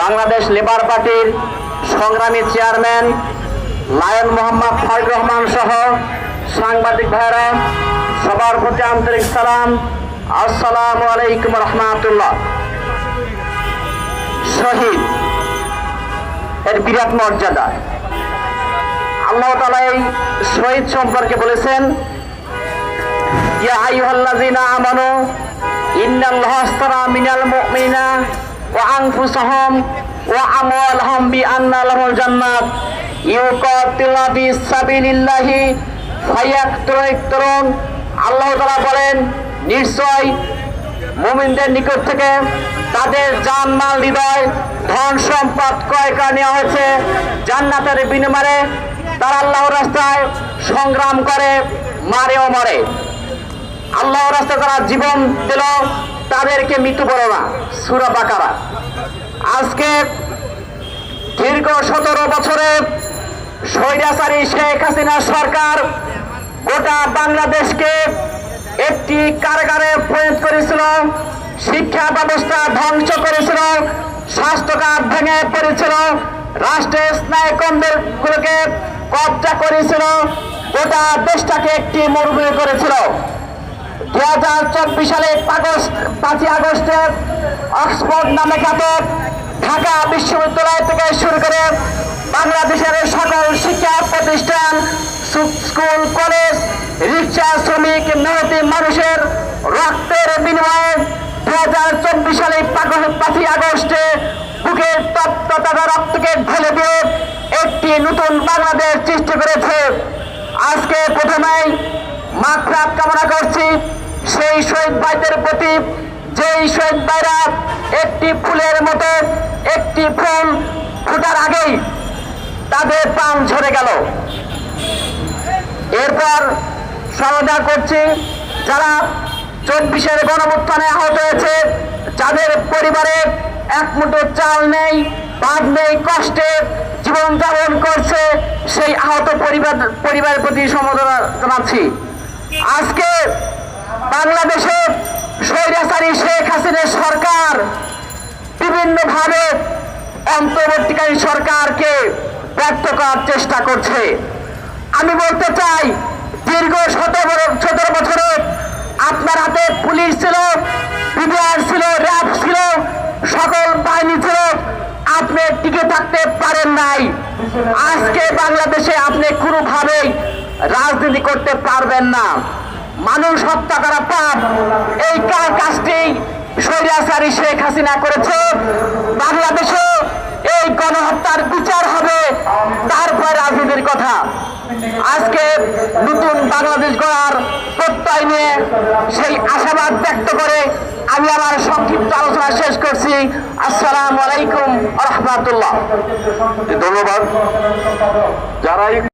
Bangladesh labour পার্টির সংগ্রামী chairman lion Mohammad Faruk Rahman সহ সাংবাদিক ভাইরা সবার প্রতি আন্তরিক সালাম। আসসালামু আলাইকুম রহমাতুল্লাহ। শহীদ এর বিরাট মর্যাদা। আল্লাহ তালা এই শহীদ সম্পর্কে বলেছেন, ইয়া আইয়ুহাল্লাযীনা আমানু ইন্নাল্লাহা আশতারা মিনাল মুমিনিনা ওয়া আনফুসাহুম ওয়া আমওয়ালাহুম বিআন্না লাহুল জান্নাত। ইউকাতিলুনা ফি সাবিলিল্লাহি ফায়াকতুলুন আল্লাহ তাআলা বলেন, নিশ্চয় মুমিনদের নিকট থেকে তাদের জানমাল হৃদয়, ধন, সম্পদ ক্রয় করে নেওয়া হয়েছে। জান্নাতের বিনিময়ে তারা আল্লাহর রাস্তায় সংগ্রাম করে, মারেও মরে। আল্লাহর রাস্তায় তারা জীবন দিল। তাদেরকে মৃত্যু বলো না, সুরা বাকারা। আজকে দীর্ঘ সতেরো বছরে স্বৈরাচারী শেখ হাসিনা সরকার গোটা বাংলাদেশকে একটি কারাগারে প্রয়োগ করেছিল, শিক্ষা ব্যবস্থা ধ্বংস করেছিল স্বাস্থ্য কার্ড ভেঙে পড়েছিল, রাষ্ট্রের স্নায়ুকন্ডগুলোকে কবজা করেছিল, গোটা দেশটাকে একটি মরুভূমি করেছিল। দু হাজার চব্বিশ সালে পাঁচই আগস্টে অক্সফোর্ড নামে খ্যাত ঢাকা বিশ্ববিদ্যালয় থেকে শুরু করে বাংলাদেশের সকল শিক্ষা প্রতিষ্ঠান স্কুল, কলেজ, রিক্সা শ্রমিক মেহতি মানুষের রক্তের বিনিময়ে দু হাজার চব্বিশ সালে পাঁচই আগস্টে বুকের তপ্ত তাদের রক্তকে ঢেলে দিয়ে একটি নতুন বাংলাদেশ সৃষ্টি করেছে। আজকে প্রথমেই মাত্রাত কামনা করছি। সেই শহীদ ভাইদের প্রতি, যেই শহীদ ভাইরা একটি ফুলের মতো একটি ফুল ফুটার আগেই তাদের প্রাণ ঝরে গেল। এরপর সমাধান করছি, যারা চব্বিশের গণমুত্থানে আহত হয়েছে, যাদের পরিবারে এক মুঠো চাল নেই ভাত নেই, কষ্টে জীবনযাপন করছে, সেই আহত পরিবার পরিবারের প্রতি সমবেদনা জানাচ্ছি। আজকে বাংলাদেশে স্বৈরাচারী শেখ হাসিনের সরকার বিভিন্নভাবে অন্তর্বর্তীকালীন সরকারকে ব্যর্থ করার চেষ্টা করছে। আমি বলতে চাই, দীর্ঘ সতেরো সতেরো বছরে আপনার হাতে পুলিশ ছিল বিডিআর ছিল, র্যাব ছিল, সকল বাহিনী ছিল, আপনি টিকে থাকতে পারেন নাই। আজকে বাংলাদেশে আপনি কোনোভাবেই রাজনীতি করতে পারবেন না। মানুষ হত্যা করা পাপ। এই কাজটি স্বৈরাচারী শেখ হাসিনা করেছে। বাংলাদেশে এই গণহত্যার বিচার হবে। তারপর রাজনীতির কথা। আজকে নতুন বাংলাদেশ গড়ার প্রত্যয় নিয়ে সেই আশাবাদ ব্যক্ত করে আমি আমার সংক্ষিপ্ত আলোচনা শেষ করছি। আসসালাম আলাইকুম রহমতুল্লাহ। ধন্যবাদ। যারা এই